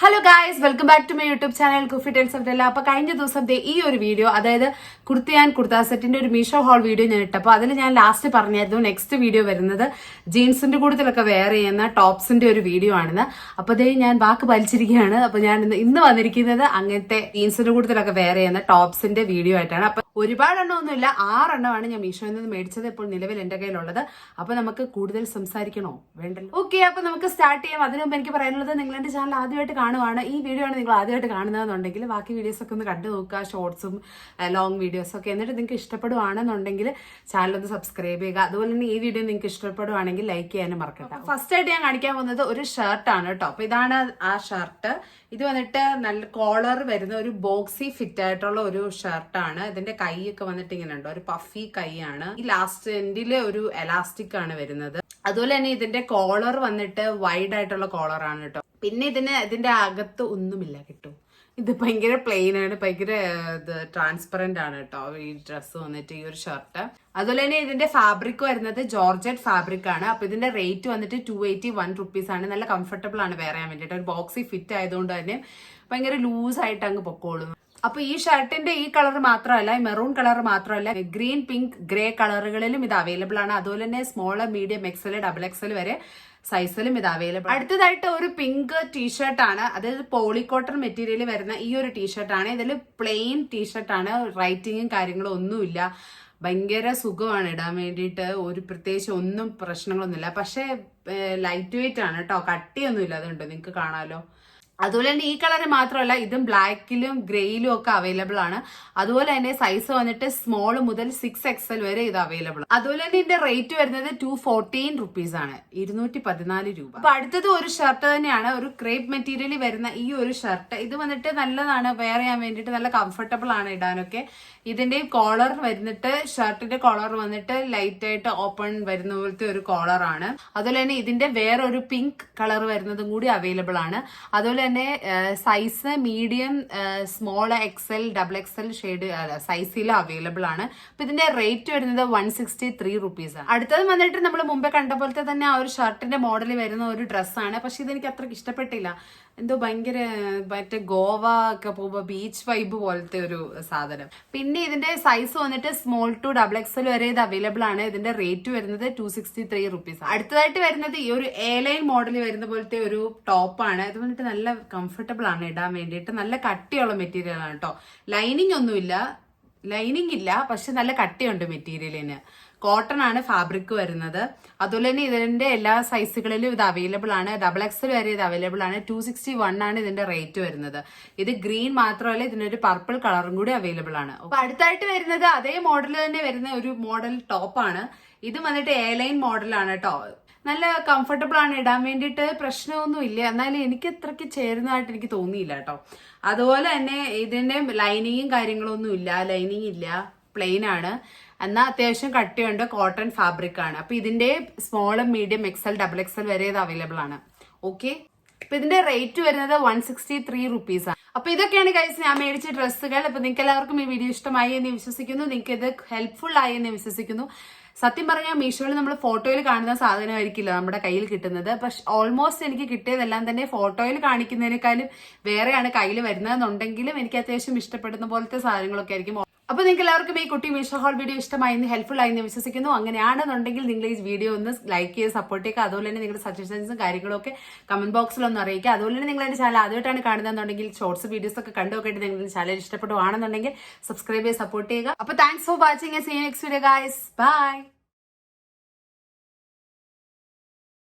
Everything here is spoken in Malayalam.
Hello guys welcome back to my YouTube channel കുഫി ടെൻസ് ഓഫ് ഡെല്ല അപ്പോൾ കഴിഞ്ഞ ദിവസത്തെ ഈ ഒരു വീഡിയോ അതായത് കുർത്തി ആൻഡ് കുർത്താ സെറ്റിന്റെ ഒരു മീഷോ ഹോൾ വീഡിയോ ഞാൻ ഇട്ടപ്പോൾ അതിൽ ഞാൻ ലാസ്റ്റ് പറഞ്ഞായിരുന്നു നെക്സ്റ്റ് വീഡിയോ വരുന്നത് ജീൻസിന്റെ കൂട്ടത്തിലൊക്കെ വെയർ ചെയ്യുന്ന ടോപ്സിന്റെ ഒരു വീഡിയോ ആണെന്ന്. അപ്പോൾ അതേ ഞാൻ വാക്ക് വലിച്ചിരിക്കുകയാണ്. അപ്പോൾ ഞാൻ ഇന്ന് വന്നിരിക്കുന്നത് അങ്ങനത്തെ ജീൻസിന്റെ കൂട്ടത്തിലൊക്കെ വെയർ ചെയ്യുന്ന ടോപ്സിന്റെ വീഡിയോ ആയിട്ടാണ്. അപ്പോൾ ഒരുപാട് എണ്ണമൊന്നുമില്ല ആറെണ്ണമാണ് ഞാൻ മീഷോയിൽ നിന്ന് മേടിച്ചത്. ഇപ്പോൾ നിലവിൽ എന്റെ കയ്യിലുള്ളത്. അപ്പോൾ നമുക്ക് കൂടുതൽ സംസാരിക്കണോ? വേണ്ടല്ലോ. ഓക്കെ അപ്പോൾ നമുക്ക് സ്റ്റാർട്ട് ചെയ്യാം. അതിനു എനിക്ക് പറയാനുള്ളത് എന്റെ ചാനൽ ആദ്യമായിട്ട് കാണുവാണ്. ഈ വീഡിയോ ആണ് നിങ്ങൾ ആദ്യമായിട്ട് കാണുന്നതെന്നുണ്ടെങ്കിൽ ബാക്കി വീഡിയോസ് ഒക്കെ ഒന്ന് കണ്ടു നോക്കുക. ഷോർട്സും ലോങ് വീഡിയോസ് ഒക്കെ എന്നിട്ട് നിങ്ങൾക്ക് ഇഷ്ടപ്പെടുവാണെന്നുണ്ടെങ്കിൽ ചാനൽ ഒന്ന് സബ്സ്ക്രൈബ് ചെയ്യുക. അതുപോലെ തന്നെ ഈ വീഡിയോ നിങ്ങൾക്ക് ഇഷ്ടപ്പെടുവാണെങ്കിൽ ലൈക്ക് ചെയ്യാനും മറക്കണ്ട. ഫസ്റ്റ് ആയിട്ട് ഞാൻ കാണിക്കാൻ പോകുന്നത് ഒരു ഷർട്ടാണ് കേട്ടോ അപ്പൊ ഇതാണ് ആ ഷർട്ട് ഇത് വന്നിട്ട് നല്ല കോളർ വരുന്ന ഒരു ബോക്സി ഫിറ്റ് ആയിട്ടുള്ള ഒരു ഷർട്ടാണ് ഇതിന്റെ കൈയൊക്കെ വന്നിട്ട് ഇങ്ങനെ ഉണ്ടോ. ഒരു പഫി കൈയാണ്. ഈ ലാസ്റ്റ് എൻഡിൽ ഒരു എലാസ്റ്റിക് ആണ് വരുന്നത്. അതുപോലെ തന്നെ ഇതിന്റെ കോളർ വന്നിട്ട് വൈഡ് ആയിട്ടുള്ള കോളർ ആണ് കേട്ടോ പിന്നെ ഇതിന് ഇതിന്റെ അകത്ത് ഒന്നുമില്ല കേട്ടോ. ഇത് ഭയങ്കര പ്ലെയിൻ ആണ് ഭയങ്കര ട്രാൻസ്പെറന്റ് ആണ് കേട്ടോ. ഈ ഡ്രസ്സ് വന്നിട്ട് ഈ ഒരു ഷർട്ട് അതുപോലെ തന്നെ ഇതിന്റെ ഫാബ്രിക് വരുന്നത് ജോർജറ്റ് ഫാബ്രിക് ആണ്. അപ്പൊ ഇതിന്റെ റേറ്റ് വന്നിട്ട് ടു എയ്റ്റി വൺ റുപ്പീസ് ആണ്. നല്ല കംഫർട്ടബിൾ ആണ് വേറെ ചെയ്യാൻ വേണ്ടിയിട്ട്. ഒരു ബോക്സി ഫിറ്റ് ആയതുകൊണ്ട് തന്നെ ഭയങ്കര ലൂസ് ആയിട്ട് അങ്ങ് പൊക്കോളും. അപ്പൊ ഈ ഷർട്ടിന്റെ ഈ കളർ മാത്രമല്ല ഈ മെറൂൺ കളർ മാത്രമല്ല ഗ്രീൻ പിങ്ക് ഗ്രേ കളറുകളിലും ഇത് അവൈലബിൾ ആണ്. അതുപോലെ തന്നെ small medium XL double XL വരെ സൈസിലും ഇത് അവൈലബിൾ അടുത്തതായിട്ട് ഒരു പിങ്ക് ടീഷർട്ട് ആണ്. അതായത് പോളിക്കോട്ടൺ മെറ്റീരിയൽ വരുന്ന ഈ ഒരു ടീഷർട്ട് ആണ്. ഇതിൽ പ്ലെയിൻ ടീഷർട്ട് ആണ്. റൈറ്റിങ്ങും കാര്യങ്ങളും ഒന്നുമില്ല. ഭയങ്കര സുഖമാണ് ഇടാൻ വേണ്ടിയിട്ട്. ഒരു പ്രത്യേകിച്ച് ഒന്നും പ്രശ്നങ്ങളൊന്നുമില്ല. പക്ഷേ ലൈറ്റ് വെയിറ്റ് ആണ് കേട്ടോ കട്ടിയൊന്നുമില്ല. അതുണ്ട്? നിങ്ങൾക്ക് കാണാലോ? അതുപോലെ തന്നെ ഈ കളർ മാത്രമല്ല ഇതും ബ്ലാക്കിലും ഗ്രേയിലും ഒക്കെ അവൈലബിൾ ആണ്. അതുപോലെ തന്നെ സൈസ് വന്നിട്ട് സ്മോൾ മുതൽ സിക്സ് എക്സൽ വരെ ഇത് അവൈലബിൾ അതുപോലെ തന്നെ ഇതിന്റെ റേറ്റ് വരുന്നത് ടു ഫോർട്ടീൻ റുപ്പീസ് ആണ്. ഇരുന്നൂറ്റി പതിനാല് രൂപ. അപ്പൊ അടുത്തത് ഒരു ഷർട്ട് തന്നെയാണ്. ഒരു ക്രേപ്പ് മെറ്റീരിയലിൽ വരുന്ന ഈ ഒരു ഷർട്ട് ഇത് വന്നിട്ട് നല്ലതാണ്. വെയർ ചെയ്യാൻ വേണ്ടിയിട്ട് നല്ല കംഫർട്ടബിൾ ആണ് ഇടാനൊക്കെ. ഇതിന്റെ കോളർ വരുന്നിട്ട് ഷർട്ടിന്റെ കോളർ വന്നിട്ട് ലൈറ്റ് ആയിട്ട് ഓപ്പൺ വരുന്ന പോലത്തെ ഒരു കോളർ ആണ്. അതുപോലെ തന്നെ ഇതിന്റെ വേറൊരു പിങ്ക് കളർ വരുന്നതും കൂടി അവൈലബിൾ ആണ്. അതുപോലെ തന്നെ size medium small XL double XL shade സൈസിൽ അവൈലബിൾ ആണ്. അപ്പൊ ഇതിന്റെ റേറ്റ് വരുന്നത് വൺ സിക്സ്റ്റി ത്രീ റുപ്പീസ് ആണ്. അടുത്തത് വന്നിട്ട് നമ്മൾ മുമ്പേ കണ്ട പോലത്തെ തന്നെ ആ ഒരു ഷർട്ടിന്റെ മോഡൽ വരുന്ന ഒരു ഡ്രസ്സാണ് പക്ഷെ ഇതെനിക്ക് അത്രയ്ക്ക് ഇഷ്ടപ്പെട്ടില്ല. എന്തോ ഭയങ്കര മറ്റേ ഗോവ ഒക്കെ പോകുമ്പോൾ ബീച്ച് വൈബ് പോലത്തെ ഒരു സാധനം. പിന്നെ ഇതിന്റെ സൈസ് വന്നിട്ട് സ്മോൾ ടു ഡബിൾ എക്സൽ വരെ ഇത് അവൈലബിൾ ആണ്. ഇതിന്റെ റേറ്റ് വരുന്നത് ടു സിക്സ്റ്റി ത്രീ റുപ്പീസ് അടുത്തതായിട്ട് വരുന്നത് ഈ ഒരു എ ലൈൻ മോഡൽ വരുന്ന പോലത്തെ ഒരു ടോപ്പാണ് ഇത് വന്നിട്ട് നല്ല കംഫർട്ടബിൾ ആണ് ഇടാൻ വേണ്ടിയിട്ട്. നല്ല കട്ടിയുള്ള മെറ്റീരിയൽ ആണ് കേട്ടോ ലൈനിങ് ഒന്നുമില്ല. ലൈനിങ് ഇല്ല പക്ഷെ നല്ല കട്ടിയുണ്ട് മെറ്റീരിയലിന് കോട്ടൺ ആണ് ഫാബ്രിക് വരുന്നത്. അതുപോലെ തന്നെ ഇതിന്റെ എല്ലാ സൈസുകളിലും ഇത് അവൈലബിൾ ആണ്. ഡബിൾ എക്സൽ വരെ ഇത് അവൈലബിൾ ആണ്. ടു സിക്സ്റ്റി വൺ ആണ് ഇതിന്റെ റേറ്റ് വരുന്നത്. ഇത് ഗ്രീൻ മാത്രമല്ല ഇതിനൊരു പർപ്പിൾ കളറും കൂടി അവൈലബിൾ ആണ്. അപ്പൊ അടുത്തായിട്ട് വരുന്നത് അതേ മോഡൽ തന്നെ വരുന്ന ഒരു മോഡൽ ടോപ്പാണ് ഇത് വന്നിട്ട് എ ലൈൻ മോഡലാണ് കേട്ടോ നല്ല കംഫർട്ടബിൾ ആണ് ഇടാൻ വേണ്ടിയിട്ട് പ്രശ്നമൊന്നും ഇല്ല. എന്നാലും എനിക്ക് അത്രയ്ക്ക് ചേരുന്നതായിട്ട് എനിക്ക് തോന്നിയില്ല കേട്ടോ. അതുപോലെ തന്നെ ഇതിന്റെ ലൈനിങ്ങും കാര്യങ്ങളൊന്നും ഇല്ല. ലൈനിങ് ഇല്ല. പ്ലെയിൻ ആണ്. എന്നാൽ അത്യാവശ്യം കട്ടിയുണ്ട്. കോട്ടൺ ഫാബ്രിക് ആണ്. അപ്പൊ ഇതിന്റെ സ്മോളും മീഡിയം എക്സൽ ഡബിൾ എക്സൽ വരെ ഇത് അവൈലബിൾ ആണ്. ഓക്കെ അപ്പൊ ഇതിന്റെ റേറ്റ് വരുന്നത് വൺ സിക്സ്റ്റി ത്രീ റുപ്പീസ് ആണ്. അപ്പൊ ഇതൊക്കെയാണ് കൈസ് ഞാൻ മേടിച്ച ഡ്രസ്സുകൾ. അപ്പൊ നിങ്ങൾക്ക് എല്ലാവർക്കും ഈ വീഡിയോ ഇഷ്ടമായി എന്ന് വിശ്വസിക്കുന്നു. നിങ്ങൾക്ക് ഇത് ഹെൽപ്ഫുൾ ആയി എന്ന് വിശ്വസിക്കുന്നു. സത്യം പറഞ്ഞാൽ മീഷോയിൽ നമ്മൾ ഫോട്ടോയിൽ കാണുന്ന സാധനമായിരിക്കില്ല നമ്മുടെ കയ്യിൽ കിട്ടുന്നത്. പക്ഷെ ഓൾമോസ്റ്റ് എനിക്ക് കിട്ടിയതെല്ലാം തന്നെ ഫോട്ടോയിൽ കാണിക്കുന്നതിനേക്കാളും വേറെയാണ് കയ്യിൽ വരുന്നതെന്നുണ്ടെങ്കിലും എനിക്ക് അത്യാവശ്യം ഇഷ്ടപ്പെടുന്ന പോലത്തെ സാധനങ്ങളൊക്കെ ആയിരിക്കും. അപ്പൊ നിങ്ങൾക്ക് എല്ലാവർക്കും ഈ കുട്ടി മീഷോ ഹോൾ വീഡിയോ ഇഷ്ടമായി എന്ന് ഹെൽപ്ഫുൾ ആയി എന്ന് വിശ്വസിക്കുന്നു. അങ്ങനെയാണെന്നുണ്ടെങ്കിൽ നിങ്ങൾ ഈ വീഡിയോ ഒന്ന് ലൈക്ക് ചെയ്ത് സപ്പോർട്ട് ചെയ്യുക. അതുപോലെ തന്നെ നിങ്ങളുടെ സജഷൻസും കാര്യങ്ങളൊക്കെ കമന്റ് ബോക്സിൽ ഒന്ന് അറിയിക്കുക. അതുപോലെ തന്നെ നിങ്ങൾ എന്റെ ചാനൽ ആദ്യമായിട്ടാണ് കാണുന്നതെന്നുണ്ടെങ്കിൽ ഷോർട്സ് വീഡിയോസ് ഒക്കെ കണ്ടു നോക്കിയിട്ട് നിങ്ങളുടെ ചാനൽ ഇഷ്ടപ്പെടുവാണെന്നുണ്ടെങ്കിൽ സബ്സ്ക്രൈബ് ചെയ്ത് സപ്പോർട്ട് ചെയ്യുക. അപ്പോൾ thanks for watching see next video guys bye